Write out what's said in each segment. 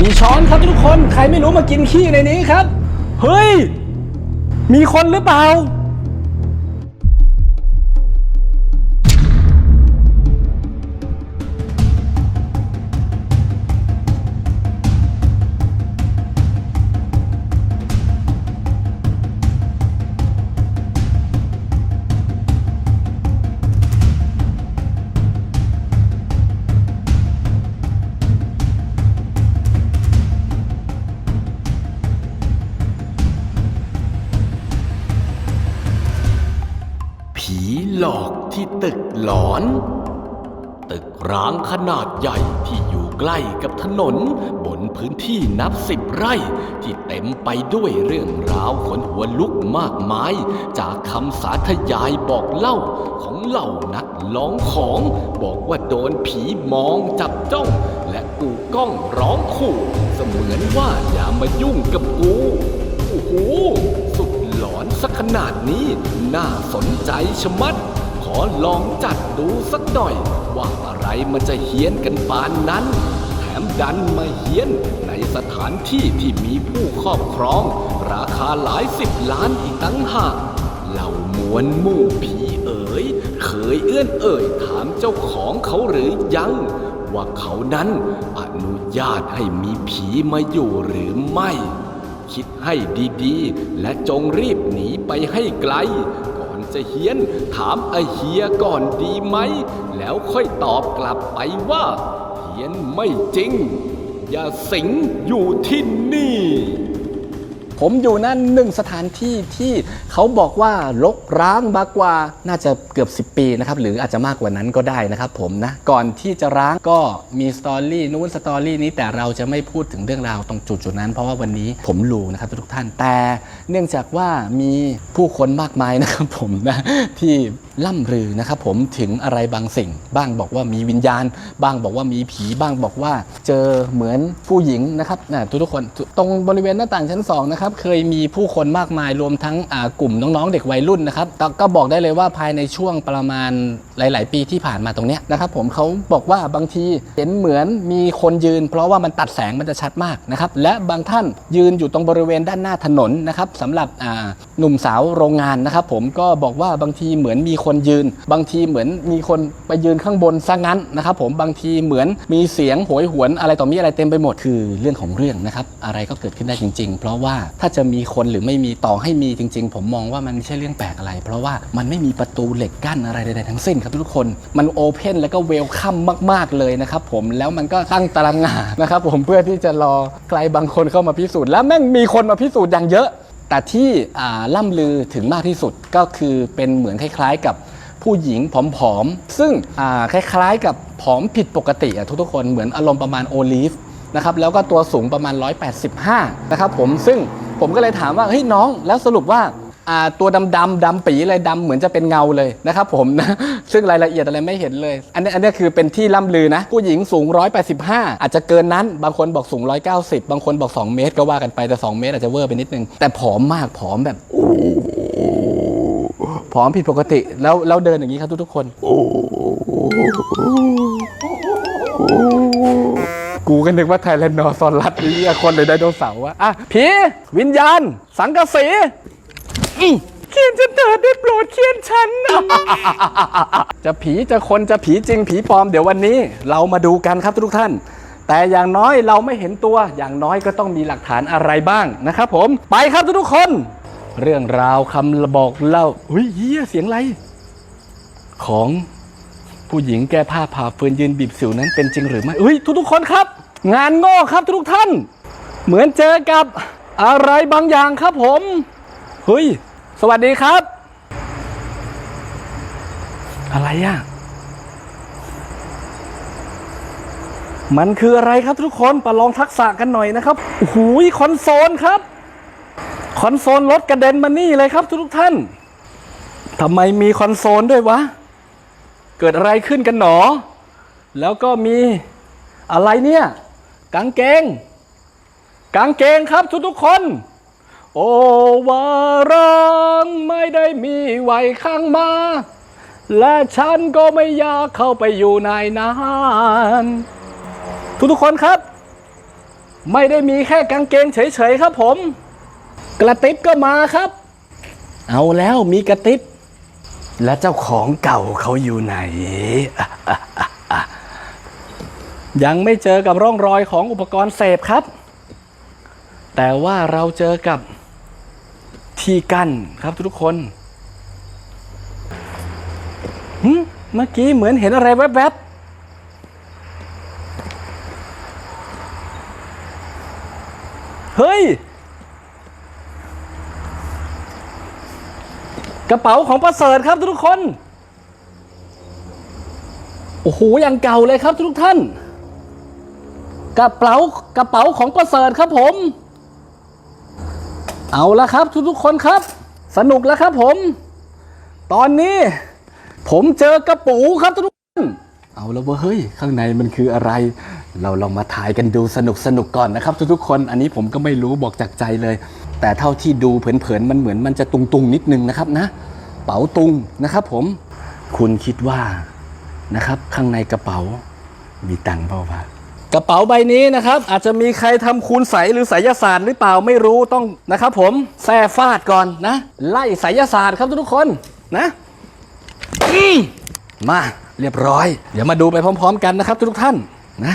มีช้อนครับทุกคน ใครไม่รู้มากินขี้ในนี้ครับ เฮ้ย มีคนหรือเปล่า ผีหลอกที่ตึกหลอน ตึกร้างขนาดใหญ่ที่อยู่ใกล้กับถนน บนพื้นที่นับสิบไร่ ที่เต็มไปด้วยเรื่องราวขนหัวลุกมากมาย จากคำสาธยายบอกเล่าของเหล่านักลองของ บอกว่าโดนผีมองจับจ้อง และกูก้องร้องขู่ เสมือนว่าอย่ามายุ่งกับกูโอ้โหสุด หลอนสักขนาดนี้ น่าสนใจชะมัด ขอลองจัดดูสักหน่อย ว่าอะไรมันจะเฮี้ยนกันปานนั้น แถมดันมาเฮี้ยนในสถานที่ที่มีผู้ครอบครอง ราคาหลายสิบล้านอีกตั้งหากเหล่ามวลหมู่ผีเอ๋ยเคยเอื้อนเอ่ยถามเจ้าของเขาหรือยัง ว่าเขานั้นอนุญาตให้มีผีมาอยู่หรือไม่ คิดให้ดีๆ และจงรีบหนีไปให้ไกล ก่อนจะเฮียนถามไอเฮียก่อนดีไหม แล้วค่อยตอบกลับไปว่า เฮียนไม่จริง อย่าสิงอยู่ที่นี่ ผมอยู่นั่นหนึ่งสถานที่ที่เขาบอกว่ารกร้างมากกว่าน่าจะเกือบ 10 ปีนะครับหรืออาจจะมากกว่านั้นก็ได้นะครับผมนะก่อนที่จะร้างก็มีสตอรี่นู้นสตอรี่นี้แต่เราจะไม่พูดถึงเรื่องราวตรงจุดจุดๆนั้น เพราะว่าวันนี้ผมรู้นะครับทุกท่านแต่ เนื่องจากว่ามีผู้คนมากมายนะครับผมนะที่ล่ำลือนะครับผมถึงอะไรบางสิ่ง บ้างบอกว่ามีวิญญาณ บ้างบอกว่ามีผีบ้างบอกว่า เจอเหมือนผู้หญิงนะครับนะทุกๆคนตรงบริเวณหน้าต่างชั้นสองนะครับเคยมีผู้คนมากมายรวมทั้งกลุ่มน้องๆ เด็กวัยรุ่นนะครับก็บอกได้เลยว่าภายในช่วงประมาณหลาย ๆ ปีที่ผ่านมาตรงเนี้ยนะครับผมเขาบอกว่าบางทีเห็นเหมือนมีคนยืน เพราะว่ามันตัดแสงมันจะชัดมากนะครับและบางท่านยืนอยู่ตรงบริเวณด้านหน้าถนนนะครับสำหรับหนุ่มสาวโรงงานนะครับผมก็บอกว่าบางทีเหมือนมีคนยืน บางทีเหมือนมีคนไปยืนข้างบนซะงั้นนะครับผมบางทีเหมือนมีเสียงโหยหวนอะไรต่อมีอะไรเต็มไปหมดคือเรื่องของเรื่องนะครับอะไรก็เกิดขึ้นได้จริง ๆ เพราะว่าถ้าจะมีคนหรือไม่มีต่อให้มีจริง ๆ ผมมองว่ามันไม่ใช่เรื่องแปลกอะไร เพราะว่ามันไม่มีประตูเหล็กกั้นอะไรใดๆทั้งสิ้นครับทุกคนมันโอเพนแล้วก็เวลคัมมาก ๆ เลยนะครับผมแล้วมันก็ตั้งตารางงานนะครับผมเพื่อที่จะรอใครบางคนเข้ามาพิสูจน์แล้วแม่งมีคนมาพิสูจน์อย่างเยอะ แต่ที่ล่ำลือถึงมากที่สุดก็คือเป็นเหมือนคล้าย ๆ กับผู้หญิงผอมๆ ซึ่งคล้ายๆ กับผอมผิดปกติอะทุกๆคนเหมือนอารมณ์ประมาณโอลิฟนะครับแล้วก็ตัวสูงประมาณ 185 นะครับผมซึ่งผมก็เลยถามว่าเฮ้ยน้องแล้วสรุปว่า ตัวดำดำดำปีเลยดำเหมือนจะเป็นเงาเลยนะครับผมนะซึ่งรายละเอียดอะไรไม่เห็นเลย อันนี้อันนี้คือเป็นที่ล่ำลือนะ ผู้หญิงสูง 185 อาจจะเกินนั้น บางคนบอกสูง 190 บางคนบอก 2 เมตรก็ว่ากันไปแต่ 2 เมตรอาจจะเวอร์ไปนิดนึง แต่ผอมมากผอมแบบผอมผิดปกติแล้วแล้วเดินอย่างนี้ครับทุกๆคนกูก็นึกว่าไทยแลนด์นอร์ซอนรัดนี่คนเลยไดโนเสาร์วะอะผีวิญญาณ สังกะสี เขียนจะเถิดได้โปรดเขียนฉันนะจะผีจะคนจะผีจริงผีปลอมเดี๋ยววันนี้ เรามาดูกันครับทุกท่าน แต่อย่างน้อยเราไม่เห็นตัวอย่างน้อยก็ต้องมีหลักฐานอะไรบ้างนะครับผมไปครับทุกคน เรื่องราวคำบอกเล่าอุ้ยเฮียเสียงอะไร ของผู้หญิงแก้ผ้าผ่าฟืนยืนบีบสิวนั้นเป็นจริงหรือไม่เฮ้ยทุกๆคนครับ งานโง่ครับทุกท่าน เหมือนเจอกับอะไรบางอย่างครับผมเฮ้ย สวัสดีครับ อะไรอะ มันคืออะไรครับทุกคนประลองทักษะกันหน่อยนะครับโอ้โหคอนโซลครับ คอนโซลรถกระเด็นมานี่เลยครับทุกท่านทำไมมีคอนโซลด้วยวะ เกิดอะไรขึ้นกันหนอ แล้วก็มีอะไรเนี่ยกางเกงกางเกงครับทุกๆคน โอวารังไม่ได้มีไว้ข้างมา และฉันก็ไม่อยากเข้าไปอยู่ในนั้นทุกๆคนครับ ไม่ได้มีแค่กางเกงเฉยๆครับผม กระติบก็มาครับ เอาแล้วมีกระติบ และเจ้าของเก่าเขาอยู่ไหน ยังไม่เจอกับร่องรอยของอุปกรณ์เสพครับแต่ว่าเราเจอกับ ที่กั้นครับทุกคนหึเมื่อกี้เหมือนเห็นอะไรแวบๆ เฮ้ย กระเป๋าของประเสริฐครับทุกคน โอ้โหอย่างเก่าเลยครับทุกท่าน กระเป๋ากระเป๋าของประเสริฐครับผม เอาละครับทุกๆคนครับ สนุกแล้วครับผม ตอนนี้ ผมเจอกระปูครับทุกท่านเอาแล้วเว้ยเฮ้ย ข้างในมันคืออะไร เราลองมาถ่ายกันดูสนุกสนุกก่อนนะครับทุกๆคนอันนี้ผมก็ไม่รู้บอกจากใจเลย แต่เท่าที่ดูเผินๆมันเหมือนมันจะตุงๆนิดนึงนะครับนะ เป๋าตุงนะครับผม คุณคิดว่านะครับ ข้างในกระเป๋ามีตังค์เปล่าวะ กระเป๋าใบนี้นะครับ อาจจะมีใครทำคูณใสหรือไสยศาสตร์หรือเปล่าไม่รู้ต้องนะครับผมแซ่ฟาดก่อนนะ ไล่ไสยศาสตร์ครับทุกคนนะมมาเรียบร้อย เดี๋ยวมาดูไปพร้อม ๆ กันนะครับทุกท่านนะ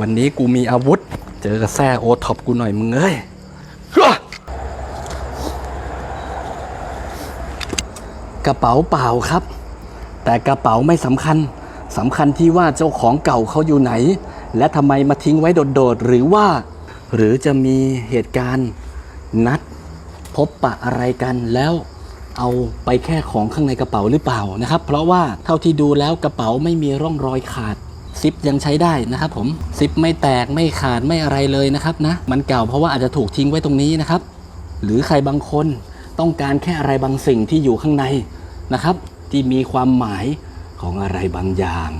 วันนี้กูมีอาวุธ เจอกับแซ่โอท็อปกูหน่อยมึงเอ้ยกระเป๋าเปล่าครับ แต่กระเป๋าไม่สำคัญสำคัญที่ว่าเจ้าของเก่าเขาอยู่ไหน และทำไมมาทิ้งไว้โดดๆหรือว่า หรือจะมีเหตุการณ์นัดพบปะอะไรกันแล้วเอาไปแค่ของข้างในกระเป๋าหรือเปล่านะครับ เพราะว่าเท่าที่ดูแล้วกระเป๋าไม่มีร่องรอยขาดซิปยังใช้ได้นะครับผมซิปไม่แตกไม่ขาดไม่อะไรเลยนะครับนะมันเก่าเพราะว่าอาจจะถูกทิ้งไว้ตรงนี้นะครับ หรือใครบางคนต้องการแค่อะไรบางสิ่งที่อยู่ข้างในนะครับ ที่มีความหมายของอะไรบางอย่าง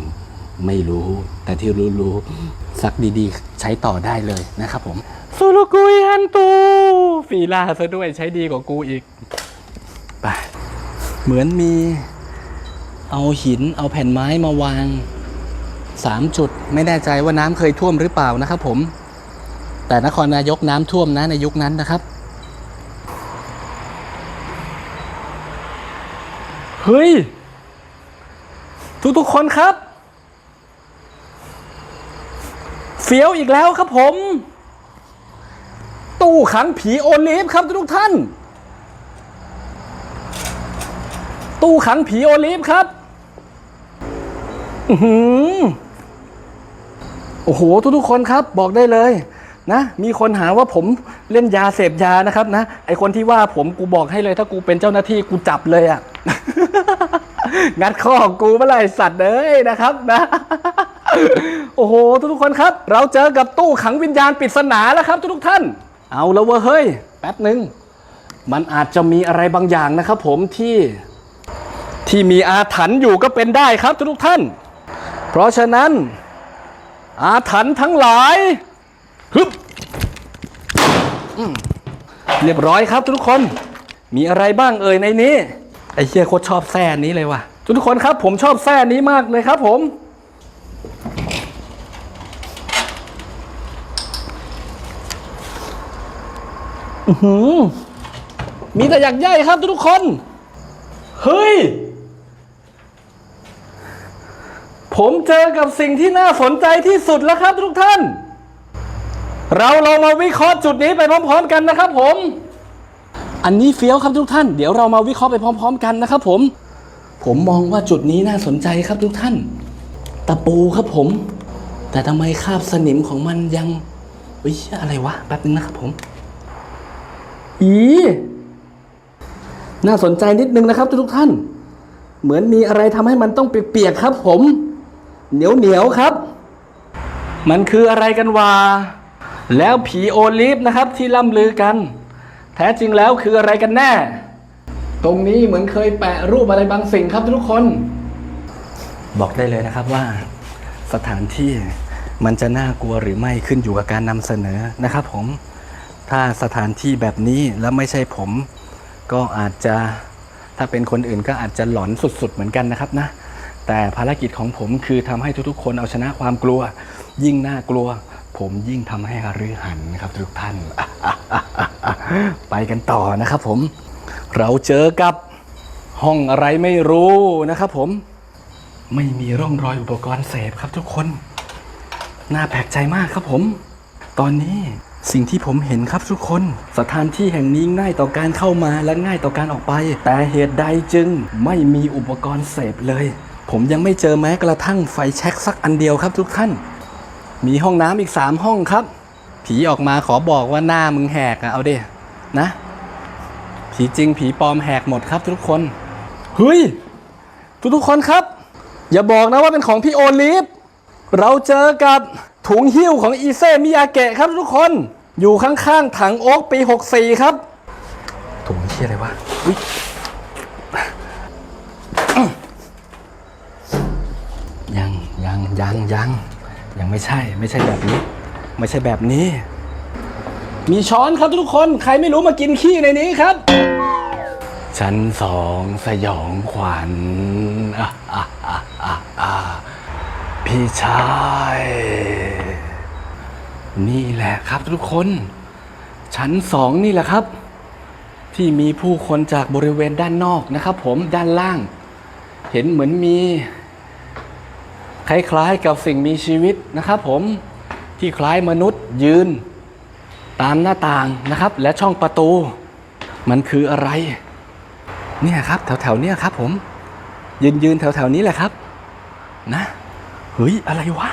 ไม่รู้ แต่ที่รู้ๆสักดีๆ ใช้ต่อได้เลยนะครับผมสุรกุยฮันตูฟีลาซะด้วยใช้ดีกว่ากูอีกไปเหมือนมี เอาหินเอาแผ่นไม้มาวางสามจุดไม่แน่ใจว่าน้ำเคยท่วมหรือเปล่านะครับผม แต่นครนายกน้ำท่วมนะในยุคนั้นนะครับ เฮ้ย ทุกๆคนครับ เฟี้ยวอีกแล้วครับผม ตู้ขังผีโอลิฟครับทุกท่าน ตู้ขังผีโอลิฟครับอือหือโอ้โหทุกๆคนครับบอกได้เลยนะมีคนหาว่าผมเล่นยาเสพยานะครับนะไอคนที่ว่าผมกูบอกให้เลยถ้ากูเป็นเจ้าหน้าที่กูจับเลยอะ่ะ งัดข้อของกูเมื่อไรสัตว์เอ้ยนะครับนะ โอ้โห ทุกๆคนครับ เราเจอกับตู้ขังวิญญาณปริศนาแล้วครับทุกๆท่าน เอาแล้วเว้ยเฮ้ยแป๊บหนึ่งมันอาจจะมีอะไรบางอย่างนะครับผมที่ที่มีอาถรรพ์อยู่ก็เป็นได้ครับทุกๆท่าน เพราะฉะนั้น อาถรรพ์ทั้งหลายฮึบเรียบร้อยครับทุกคน มีอะไรบ้างเอ่ยในนี้ ไอ้เชี่ยโคตรชอบแซ่นี้เลยว่ะ ทุกคนครับผมชอบแซ่นี้มากเลยครับผม อือหือมีแต่อยากใหญ่ครับทุกคน เฮ้ย ผมเจอกับสิ่งที่น่าสนใจที่สุดแล้วครับทุกท่าน เราลองมาวิเคราะห์จุดนี้ไปพร้อม ๆ กันนะครับ ผม อันนี้เฟี้ยวครับทุกท่าน เดี๋ยวเรามาวิเคราะห์ไปพร้อม ๆ กันนะครับ ผม ผมมองว่าจุดนี้น่าสนใจครับทุกท่าน ตะปูครับผม แต่ทำไมคราบสนิมของมันยังเฮ้ยอะไรวะแป๊บนึงนะครับผม อี น่าสนใจนิดนึงนะครับทุกท่าน เหมือนมีอะไรทำให้มันต้องเปียกๆครับ ผม เหนียวเหนียวๆครับ มันคืออะไรกันวะแล้วผีโอลิฟนะครับที่ล่ำลือกัน แท้จริงแล้วคืออะไรกันแน่ ตรงนี้เหมือนเคยแปะรูปอะไรบางสิ่งครับทุกคน บอกได้เลยนะครับว่าสถานที่มันจะน่ากลัวหรือไม่ขึ้นอยู่กับการนำเสนอนะครับผม ถ้าสถานที่แบบนี้แล้วไม่ใช่ผม ก็อาจจะถ้าเป็นคนอื่นก็อาจจะหลอนสุดๆเหมือนกันนะครับนะ แต่ภารกิจของผมคือทำให้ทุกๆ คนเอาชนะความกลัว ยิ่งน่ากลัว ผมยิ่งทำให้หฤหันนะครับทุกท่าน ไปกันต่อนะครับผม เราเจอกับห้องอะไรไม่รู้นะครับผม ไม่มีร่องรอยอุปกรณ์เสพครับทุกคน น่าแปลกใจมากครับผม ตอนนี้ สิ่งที่ผมเห็นครับทุกคน สถานที่แห่งนี้ง่ายต่อการเข้ามาและง่ายต่อการออกไป แต่เหตุใดจึงไม่มีอุปกรณ์เสพเลย ผมยังไม่เจอแม้กระทั่งไฟแช็กสักอันเดียวครับทุกท่าน มีห้องน้ำอีก 3 ห้องครับ ผีออกมาขอบอกว่าหน้ามึงแหกอะเอาเด้นะ ผีจริงผีปลอมแหกหมดครับทุกคนเฮ้ยทุกทุกคนครับ อย่าบอกนะว่าเป็นของพี่โอลิฟเราเจอกับ ถุงหิ้วของอีเซมิยาเกะครับทุกคน อยู่ข้างๆ ถังโอ๊กปี 64 ครับ ถุงเชี่ยอะไรวะอุ๊ยยังยังยังยังยังไม่ใช่ไม่ใช่แบบนี้ ไม่ใช่แบบนี้ มีช้อนครับทุกคน ใครไม่รู้มากินขี้ในนี้ครับ ชั้นสองสยองขวัญอะอะอะอะอะพี่ชาย นี่แหละครับทุกคน ชั้นสองนี่แหละครับ ที่มีผู้คนจากบริเวณด้านนอกนะครับ ผมด้านล่าง เห็นเหมือนมี คล้ายๆกับสิ่งมีชีวิตนะครับ ผมที่คล้ายมนุษย์ยืน ตามหน้าต่างนะครับ และช่องประตู มันคืออะไร เนี่ยครับ แถวๆเนี้ยครับ ผม ยืนยืนแถวๆนี้แหละครับ นะเฮ้ยอะไรวะ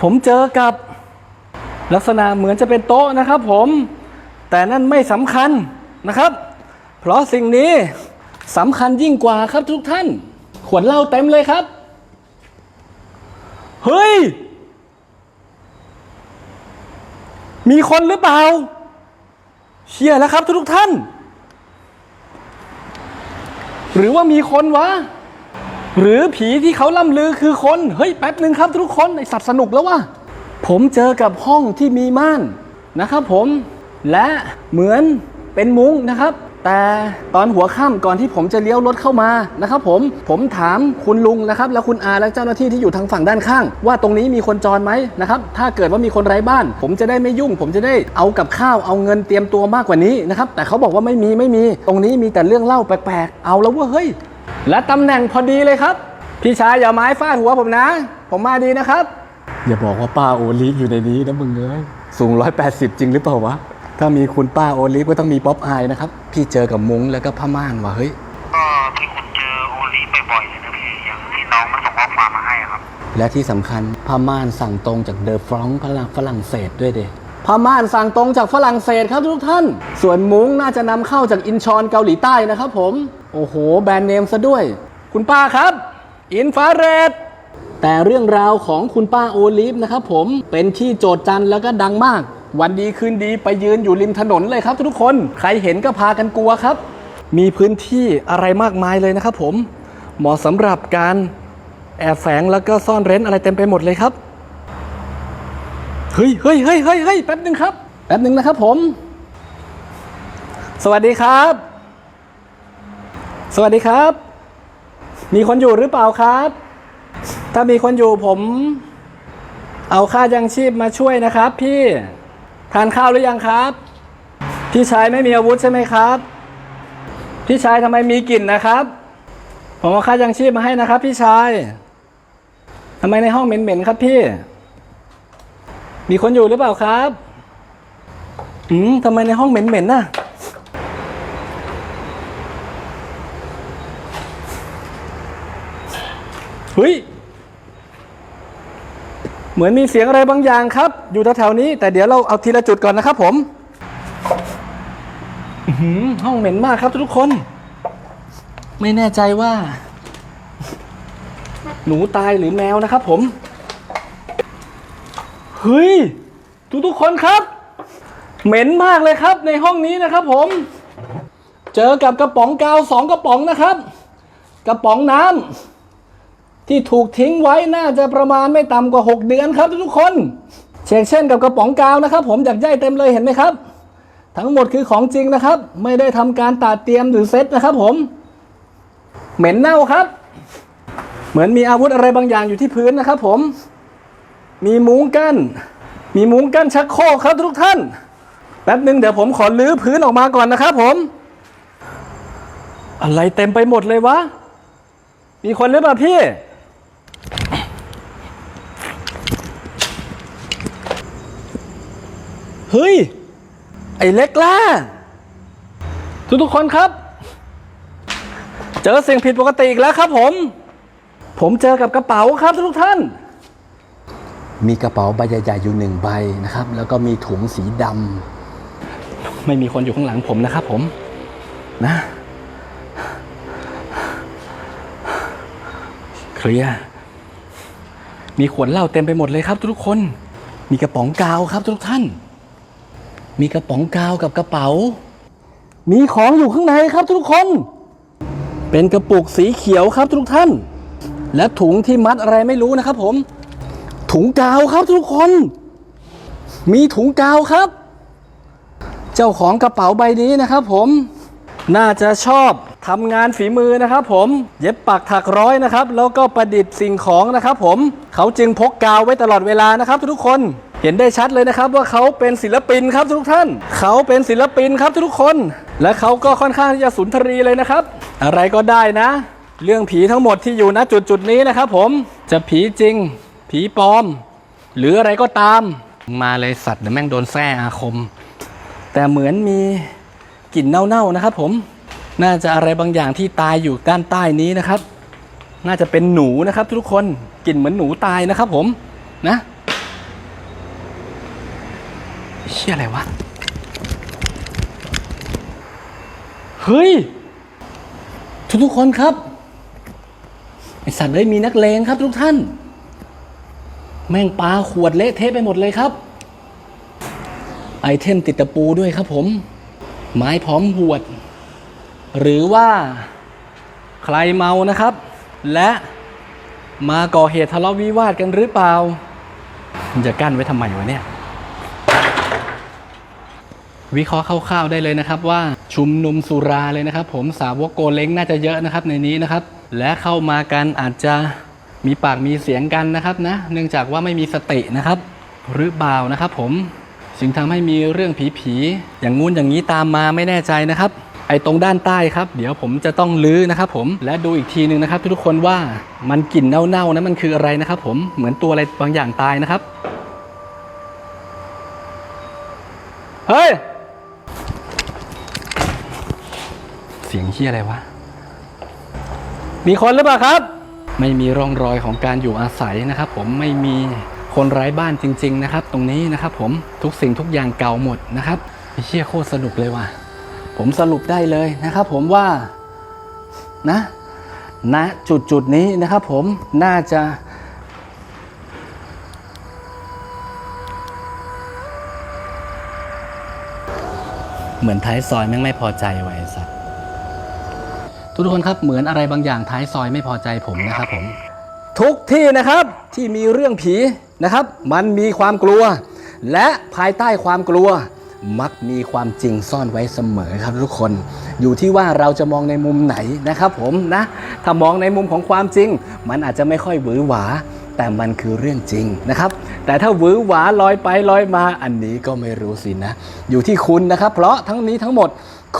ผมเจอกับ ลักษณะเหมือนจะเป็นโต๊ะนะครับผมแต่นั่นไม่สำคัญนะครับ เพราะสิ่งนี้สำคัญยิ่งกว่าครับทุกท่าน ขวดเหล้าเต็มเลยครับ เฮ้ย มีคนหรือเปล่า เชียร์แล้วครับทุกท่าน หรือว่ามีคนวะ หรือผีที่เขาล่ำลือคือคน เฮ้ย แป๊บหนึ่งครับทุกคนไอสัตว์สนุกแล้ววะ ผมเจอกับห้องที่มีม่านนะครับผมและเหมือนเป็นมุ้งนะครับ แต่ตอนหัวค่ำก่อนที่ผมจะเลี้ยวรถเข้ามานะครับผมผมถามคุณลุงนะครับ และคุณอาและเจ้าหน้าที่ที่อยู่ทางฝั่งด้านข้าง ว่าตรงนี้มีคนจรไหมนะครับ ถ้าเกิดว่ามีคนไร้บ้าน ผมจะได้ไม่ยุ่ง ผมจะได้เอากับข้าวเอาเงินเตรียมตัวมากกว่านี้นะครับ แต่เขาบอกว่าไม่มีไม่มี ตรงนี้มีแต่เรื่องเล่าแปลกๆเอาแล้วว่าเฮ้ยและตำแหน่งพอดีเลยครับ พี่ชายอย่าไม้ฟาดหัวผมนะ ผมมาดีนะครับ อย่าบอกว่าป้าโอลิฟอยู่ในนี้นะมึงเอ้ยสูง 180 จริงหรือเปล่าวะ ถ้ามีคุณป้าโอลิฟก็ต้องมีป๊อปอายนะครับ พี่เจอกับมุ้งแล้วก็ผ้าม่านว่ะเฮ้ย ก็ที่คุณเจอโอลีบ่อยๆเลยนะพี่อย่างที่น้องมันส่งข้อความมาให้อะครับ และที่สำคัญผ้าม่านสั่งตรงจากเดอฟรองฝรั่งฝรั่งเศสด้วยเดผ้าม่านสั่งตรงจากฝรั่งเศสครับทุกท่าน ส่วนมุ้งน่าจะนำเข้าจากอินชอนเกาหลีใต้นะครับผม โอ้โห แบรนด์เนมซะด้วย คุณป้าครับ อินฟาเรด แต่เรื่องราวของคุณป้าโอลิฟนะครับผมเป็นที่โจทจันแล้วก็ดังมาก วันดีคืนดีไปยืนอยู่ริมถนนเลยครับทุกคนใครเห็นก็พากันกลัวครับ มีพื้นที่อะไรมากมายเลยนะครับผมเหมาะสำหรับการแอบแฝงแล้วก็ซ่อนเร้นอะไรเต็มไปหมดเลยครับเฮ้ยเฮ้ยเฮ้ยเฮ้ยเฮ้ยแป๊บหนึ่งครับ แป๊บหนึ่งนะครับผม สวัสดีครับ สวัสดีครับ มีคนอยู่หรือเปล่าครับ ถ้ามีคนอยู่ผม เอาค่ายังชีพมาช่วยนะครับ พี่ทานข้าวหรือยังครับ พี่ชายไม่มีอาวุธใช่ไหมครับ พี่ชายทำไมมีกลิ่นนะครับ ผมเอาค่ายังชีพมาให้นะครับ พี่ชายทำไมในห้องเหม็นๆครับพี่ มีคนอยู่หรือเปล่าครับอืมทำไมในห้องเหม็นๆน่ะเฮ้ย เหมือนมีเสียงอะไรบางอย่างครับ อยู่แถวๆนี้ แต่เดี๋ยวเราเอาทีละจุดก่อนนะครับผมห้องเหม็นมากครับทุกคน ไม่แน่ใจว่า หนูตายหรือแมวนะครับผมเฮ้ยทุกๆคนครับ เหม็นมากเลยครับ ในห้องนี้นะครับผม เจอกับกระป๋องกาวสองกระป๋องนะครับ กระป๋องน้ำ ที่ถูกทิ้งไว้น่าจะประมาณไม่ต่ำกว่า 6 เดือนครับทุกคน เช่นเช่นกับกระป๋องกาวนะครับ ผมจากใยเต็มเลยเห็นไหมครับ ทั้งหมดคือของจริงนะครับ ไม่ได้ทำการตัดเตรียมหรือเซ็ตนะครับ ผม เหม็นเน่าครับ เหมือนมีอาวุธอะไรบางอย่างอยู่ที่พื้นนะครับ ผม มีมุ้งกั้น มีมุ้งกั้นชักโครกครับทุกท่านแป๊บหนึ่งเดี๋ยวผมขอลื้อพื้นออกมาก่อนนะครับผม อะไรเต็มไปหมดเลยวะ มีคนหรือเปล่าพี่ เฮ้ย ไอ้เล็กล่า ทุกทุกๆคนครับ เจอสิ่งผิดปกติอีกแล้วครับผม ผมเจอกับกระเป๋าครับทุกท่าน มีกระเป๋าใบใหญ่ๆอยู่หนึ่งใบนะครับ แล้วก็มีถุงสีดำไม่มีคนอยู่ข้างหลังผมนะครับผม นะเคลียร์มีขวดเหล้าเต็มไปหมดเลยครับทุกๆคน มีกระป๋องกาวครับทุกท่าน มีกระป๋องกาวกับกระเป๋า มีของอยู่ข้างในครับทุกคน เป็นกระปุกสีเขียวครับทุกท่าน และถุงที่มัดอะไรไม่รู้นะครับ ผม ถุงกาวครับทุกคน มีถุงกาวครับ เจ้าของกระเป๋าใบนี้นะครับ ผม น่าจะชอบทำงานฝีมือนะครับผมเย็บปักถักร้อยนะครับ แล้วก็ประดิษฐ์สิ่งของนะครับ ผมเขาจึงพกกาวไว้ตลอดเวลานะครับ ทุกคน เห็นได้ชัดเลยนะครับว่าเขาเป็นศิลปินครับทุกท่าน เขาเป็นศิลปินครับทุกคน และเขาก็ค่อนข้างที่จะสุนทรีเลยนะครับ อะไรก็ได้นะ เรื่องผีทั้งหมดที่อยู่ณจุดจุดนี้นะครับ ผมจะผีจริง ผีปลอม หรืออะไรก็ตาม มาเลยสัตว์เดี๋ยวแม่งโดนแส้อาคม แต่เหมือนมีกลิ่นเน่าๆนะครับ ผมน่าจะอะไรบางอย่างที่ตายอยู่ด้านใต้นี้นะครับ น่าจะเป็นหนูนะครับ ทุกคนกลิ่นเหมือนหนูตายนะครับ ผมนะ เชี่ยอะไรวะ เฮ้ย ทุกๆคนครับ ไอสัตว์เลยมีนักเลงครับทุกท่าน แม่งปลาขวดเละเทะไปหมดเลยครับ ไอเทมติดตะปูด้วยครับผม ไม้พร้อมหวด หรือว่าใครเมานะครับ และมาก่อเหตุทะเลาะวิวาทกันหรือเปล่า มันจะกั้นไว้ทำไมวะเนี่ย วิเคราะห์คร่าวๆได้เลยนะครับว่าชุมนุมสุราเลยนะครับ ผมสาวกโกเล้งน่าจะเยอะนะครับในนี้นะครับ และเข้ามากันอาจจะมีปากมีเสียงกันนะครับนะ เนื่องจากว่าไม่มีสตินะครับ หรือเปล่านะครับ ผมจึงทำให้มีเรื่องผีๆอย่างงู้นอย่างนี้ตามมาไม่แน่ใจนะครับ ไอ้ตรงด้านใต้ครับ เดี๋ยวผมจะต้องลื้อนะครับ ผมและดูอีกทีหนึ่งนะครับ ทุกคนว่ามันกลิ่นเน่าๆนะมันคืออะไรนะครับ ผมเหมือนตัวอะไรบางอย่างตายนะครับ เฮ้ย สียงเฮียอะไรวะ มีคนหรือเปล่าครับ ไม่มีร่องรอยของการอยู่อาศัยนะครับ ผมไม่มีคนไร้บ้านจริง ๆ นะครับ ตรงนี้นะครับ ผมทุกสิ่งทุกอย่างเก่าหมดนะครับไอ้เชี่ยโคตรสนุกเลยว่ะ ผมสรุปได้เลยนะครับ ผมว่านะณจุดจุดๆนี้นะครับ ผมน่าจะเหมือนท้ายซอยแม่งไม่พอใจไว้ไอ้สัตว์ ทุกคนครับเหมือนอะไรบางอย่างท้ายซอยไม่พอใจผมนะครับผม ทุกที่นะครับที่มีเรื่องผีนะครับ มันมีความกลัว และภายใต้ความกลัว มักมีความจริงซ่อนไว้เสมอครับทุกคน อยู่ที่ว่าเราจะมองในมุมไหนนะครับผมนะถ้ามองในมุมของความจริง มันอาจจะไม่ค่อยหวือหวา แต่มันคือเรื่องจริงนะครับ แต่ถ้าหวือหวาลอยไปลอยมาอันนี้ก็ไม่รู้สินะ อยู่ที่คุณนะครับ เพราะทั้งนี้ทั้งหมด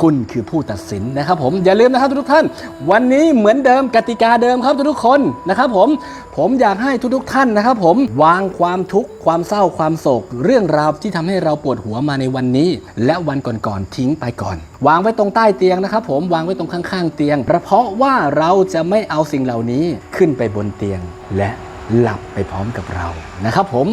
คุณคือผู้ตัดสินนะครับ ผมอย่าลืมนะครับทุกท่าน วันนี้เหมือนเดิมกติกาเดิมครับทุกๆคนนะครับ ผมผมอยากให้ทุกๆท่านนะครับ ผมวางความทุกข์ความเศร้าความโศก เรื่องราวที่ทำให้เราปวดหัวมาในวันนี้ และวันก่อนๆทิ้งไปก่อน วางไว้ตรงใต้เตียงนะครับ ผมวางไว้ตรงข้างๆ เตียงเพราะว่าเราจะไม่เอาสิ่งเหล่านี้ขึ้นไปบนเตียงและ หลับไปพร้อมกับเรานะครับผม